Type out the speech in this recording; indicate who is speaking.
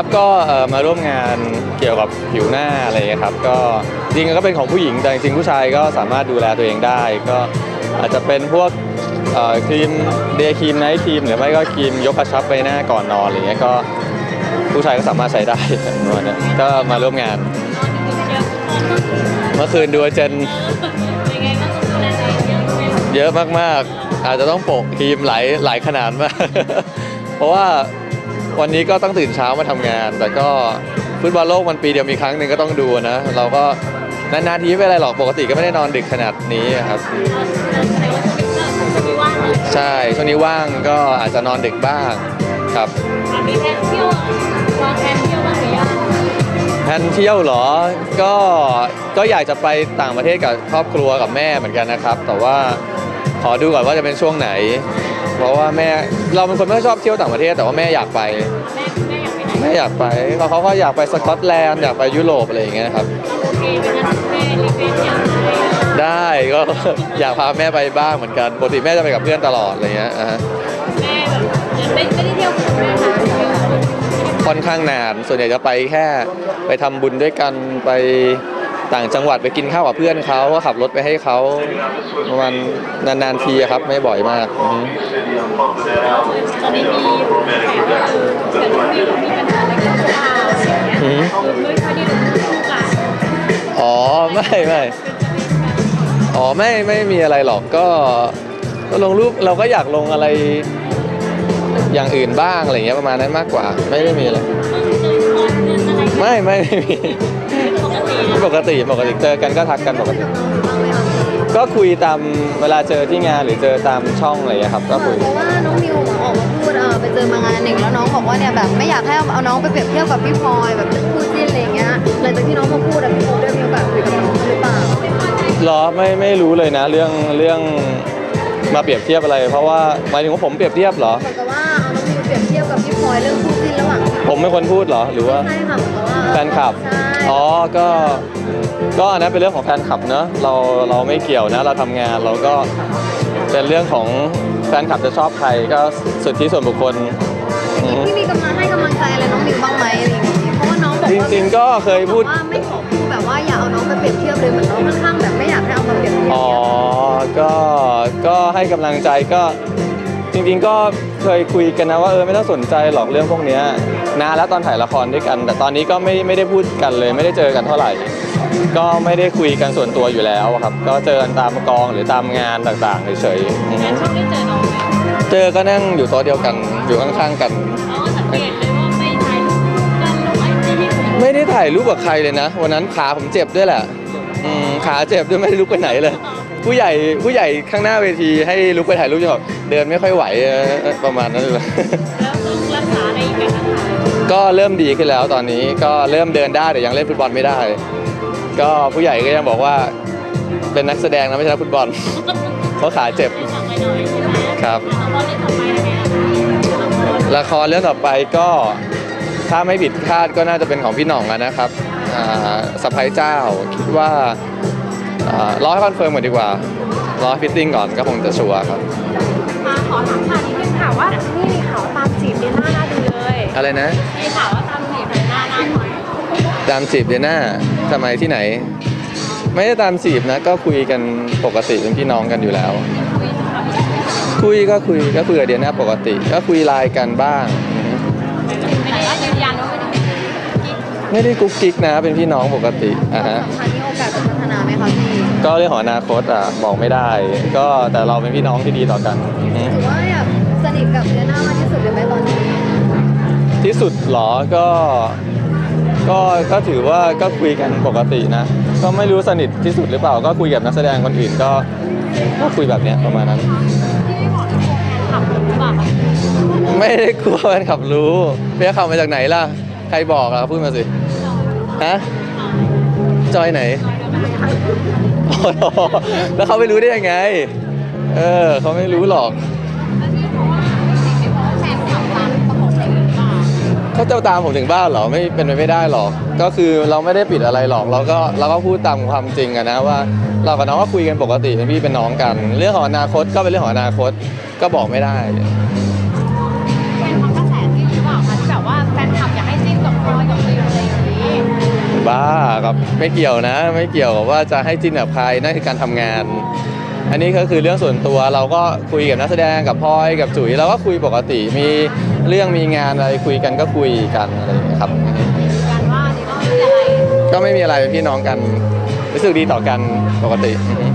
Speaker 1: ครับก็เอ่อมาร่วมงานเกี่ยวกับผิวหน้าอะไรอย่างเงี้ยครับก็จริงๆก็เป็นของผู้หญิงแต่จริงๆผู้ชายก็สามารถดูแลตัวเองได้ ก็อาจจะเป็นพวกเอ่อครีมเดย์ครีมไนท์ครีมหรือไม่ก็ครีมยกกระชับใบหน้าก่อนนอนอะไรเงี้ยก็ผู้ชายก็สามารถใช้ได้ประมาณเนี้ยก็มาร่วมงาน เมื่อคืนดูอาเจน
Speaker 2: ยังไงบ้างต้องดูแลตัวเองเยอะไหม
Speaker 1: เยอะมากๆ อาจจะต้องโปะครีมหลายหลายขนาดมากเพราะว่า วันนี้ก็ต้องตื่นเช้ามาทำงาน แต่ก็ฟุตบอลโลกมันปีเดียวมีครั้งหนึ่งก็ต้องดูนะ เราก็นานๆทีไม่เป็นไรหรอกปกติก็ไม่ได้นอนดึกขนาดนี้ครับ
Speaker 2: แสดงว่าชีวิตก็จะมีว่างเลย
Speaker 1: ใช่ช่วงนี้ว่างก็อาจจะนอนดึกบ้างครับ
Speaker 2: มีแพลนเที่ยววางแผนเที่ยวบ้างหรือยัง
Speaker 1: แผนเที่ยวเหรอ ก็ก็อยากจะไปต่างประเทศกับครอบครัวกับแม่เหมือนกันนะครับ แต่ว่าขอดูก่อนว่าจะเป็นช่วงไหน เพราะว่าแม่เราเป็นคนไม่ชอบเที่ยวต่างประเทศแต่ว่าแม่อยากไป
Speaker 2: แม่แม่อยากไปไหน
Speaker 1: แม่อยากไปเพราะเขาก็อยากไปสกอตแลนด์อยากไปยุโรปอะไรอย่างเงี้ยครับ
Speaker 2: โอเคไหมคะแม่รีเควสอยากไป
Speaker 1: ได้ก็ อยากพาแม่ไปบ้างเหมือนกันปกติแม่จะไปกับเพื่อนตลอดอะไรเงี้ยอ่าฮะ
Speaker 2: แม่แบบไม่ไม่ได้เที่ยวกับแม่ค่ะ
Speaker 1: ค่อนข้างนานส่วนใหญ่จะไปแค่ไปทำบุญด้วยกันไป ต่างจังหวัดไปกินข้าวกับเพื่อนเขาก็ขับรถไปให้เขาประมาณนานๆทีครับไม่บ่อยมาก
Speaker 2: ถ่ายคือถ่ายรูปที่เป็นอะไรที่เปล่าคือไม่ค่อยได้ดูคู่กัน
Speaker 1: อ๋อไม่ไม่อ๋อไม่ไม่มีอะไรหรอกก็ก็ลงรูปเราก็อยากลงอะไรอย่างอื่นบ้างอะไรเงี้ยประมาณนั้นมากกว่า ไม่ได้มีอะไร ไม่ไม่ไม่มี ปกติปกติเจอกันก็ทักกันปกติ ก็คุยตามเวลาเจอที่งานหรือเจอตามช่องอะไรอย่างเงี้ยครับ ก็คุย
Speaker 3: เพราะว่าน้องนิวออกมาพูดเออไปเจอมางานหนึ่งแล้วน้องบอกว่าเนี่ยแบบไม่อยากให้เอาน้องไปเปรียบเทียบกับพี่พลอยแบบเป็นคู่จิ้นอะไรอย่างเงี้ยหลังจากที่น้องมาพูดอะพี่ปูได้มีโอกาสคุยกับน้องหรือเปล่า
Speaker 1: เหรอไม่ไม่รู้เลยนะ เรื่องเรื่อง มาเปรียบเทียบอะไร เพราะว่าหมายถึงว่าผมเปรียบเทียบเหรอ
Speaker 3: เหมือนกับว่าเอาน้องนิวเปรียบเทียบกับพี่พลอยเรื่องคู่จิ้นระหว่าง
Speaker 1: ผมเป็นคนพูดเหรอ หรือว่า
Speaker 3: ใช่ค่ะเหมือนกับว่า
Speaker 1: แฟนคลับ
Speaker 3: ใช่
Speaker 1: อ๋อ ก็ ก็อันนั้นเป็นเรื่องของแฟนคลับเนอะเราเราไม่เกี่ยวนะ เราทำงานเราก็เป็นเรื่องของแฟนคลับจะชอบใครก็สิทธิส่วนบุคคลอือฮึ
Speaker 3: พี่มีกำลังให้กำลังใจอะไรน้องนิวบ้างไหมอะไรอย่างงี้เพราะว่าน้องบอก
Speaker 1: จ
Speaker 3: ว่า
Speaker 1: ริงๆก็เคยพูด
Speaker 3: บอกว่าไม่ขอพูดแบบว่าอย่าเอาน้องไปเปรียบเทียบเลยเหมือนน้องค่อนข้างแบบไม่อยากให้เอามาเปรียบเทียบ
Speaker 1: อ๋อ ก็ ก็ให้กำลังใจก็ จริงๆก็เคยคุยกันนะว่าเออไม่ต้องสนใจหรอกเรื่องพวกเนี้ยนานแล้วตอนถ่ายละครด้วยกัน แต่ตอนนี้ก็ไม่ไม่ได้พูดกันเลย ไม่ได้เจอกันเท่าไหร่ ก็ไม่ได้คุยกันส่วนตัวอยู่แล้วครับ ก็เจอกันตามกองหรือตามงานต่างๆเฉยๆอือฮึ
Speaker 2: งานช่วงได้เจอน้องไหม
Speaker 1: เจอก็นั่งอยู่โต๊ะเดียวกันอยู่ข้างๆกัน
Speaker 2: อ๋อสังเกตเลยว่าไม่ถ่าย ไม่
Speaker 1: ได้ถ่ายรูปกับใครเลยนะ วันนั้นขาผมเจ็บด้วยแหละอืมขาเจ็บด้วยไม่ได้ลุกไปไหนเลย ผู้ใหญ่ผู้ใหญ่ข้างหน้าเวทีให้ลุกไปถ่ายรูปจะแบบเดินไม่ค่อยไหวเออประมาณนั้นเลย
Speaker 2: แล้วต้องรักษาอะไรอีกกันนะคะ
Speaker 1: ก็เริ่มดีขึ้นแล้วตอนนี้ก็เริ่มเดินได้แต่ยังเล่นฟุตบอลไม่ได้ ก็ผู้ใหญ่ก็ยังบอกว่าเป็นนักแสดงนะไม่ใช่นักฟุตบอลเพราะขาเจ็บ
Speaker 2: ไม่ทำไปหน่อยใช่ไหม
Speaker 1: ครับ
Speaker 2: แล้วก็เล่นต่อไปยังไงล่ะ
Speaker 1: ละครเรื่องต่อไปก็ ถ้าไม่ผิดคาดก็น่าจะเป็นของพี่หน่องอะนะครับอ่าสะพ้ายเจ้าคิดว่าอ่ารอให้คอนเฟิร์มก่อนดีกว่ารอให้ฟิตติ้งก่อนก็คงจะชัวร์ครับ
Speaker 2: มาขอถามข่าวนิดนึงค่ะว่านี่มีข่าวว่าตามจีบเดียน่าน่าดูเลย
Speaker 1: อะไรนะ
Speaker 2: มีข่าวว่าตามจีบเดียน่าน่าหน่อย
Speaker 1: ตามจีบเดียน่าทำไมที่ไหน ไม่ได้ตามจีบนะ ก็คุยกันปกติเป็นพี่น้องกันอยู่แล้ว คุยก็คุยก็คุยกับเดียน่าปกติ ก็คุยไลน์กันบ้างอืม
Speaker 2: ไม่ได้ยืนยันว่าไม่ได้กิ๊ก
Speaker 1: ไม่ได้กุ๊กกิ๊กนะ เป็นพี่น้องปกติอะฮะ
Speaker 3: สำคัญมีโอกาสจะพัฒนาไหมคะพี่
Speaker 1: ก็เรื่องของอนาคตอะบอกไม่ได้ ก็แต่เราเป็นพี่น้องที่ดีต่อกันอืม
Speaker 3: ถือว่าแบบสนิทกับเดียน่ามากที่สุดเลยไหมตอนนี้
Speaker 1: ที่สุดเหรอก็ก็ก็ถือว่าก็คุยกันปกตินะ ก็ไม่รู้สนิทที่สุดหรือเปล่า ก็คุยกับนักแสดงคนอื่นก็ก็คุยแบบเนี้ยประมาณนั้น
Speaker 2: ไม่
Speaker 1: ได้กลัวแฟนขับรู้เพียขับมาจากไหนล่ะ ใครบอกอะพูดมาสิ ฮะ จอยไหน แล้วเขาไม่รู้ได้ยังไง เออเขาไม่รู้หรอก
Speaker 2: เพราเพราะว่าแฟนขับตามประกบอะไรหรือเปล่า
Speaker 1: เขาจะตามผมถึงบ้านเหรอ ไม่เป็นไปไม่ได้หรอก ก็คือเราไม่ได้ปิดอะไรหรอก เราก็เราก็พูดตามความจริงอะนะว่า เรากับน้องก็คุยกันปกติเป็นพี่เป็นน้องกัน เรื่องของอนาคตก็เป็นเรื่องของอนาคตก็บอกไม่ได้ บ้าครับไม่เกี่ยวนะ ไม่เกี่ยวกับว่าจะให้จิ้นกับใครนั่นคือการทำงาน อันนี้ก็คือเรื่องส่วนตัวเราก็คุยกับนักแสดงกับพลอยกับจุ๋ยเราก็คุยปกติมีเรื่องมีงานอะไรคุยกันก็คุยกันอะไรอย่างเงี้ยครับ
Speaker 2: การว่านี่ก็ไม่มีอะไร
Speaker 1: ก็ไม่มีอะไรเป็นพี่น้องกันรู้สึกดีต่อกันปกติอือฮึ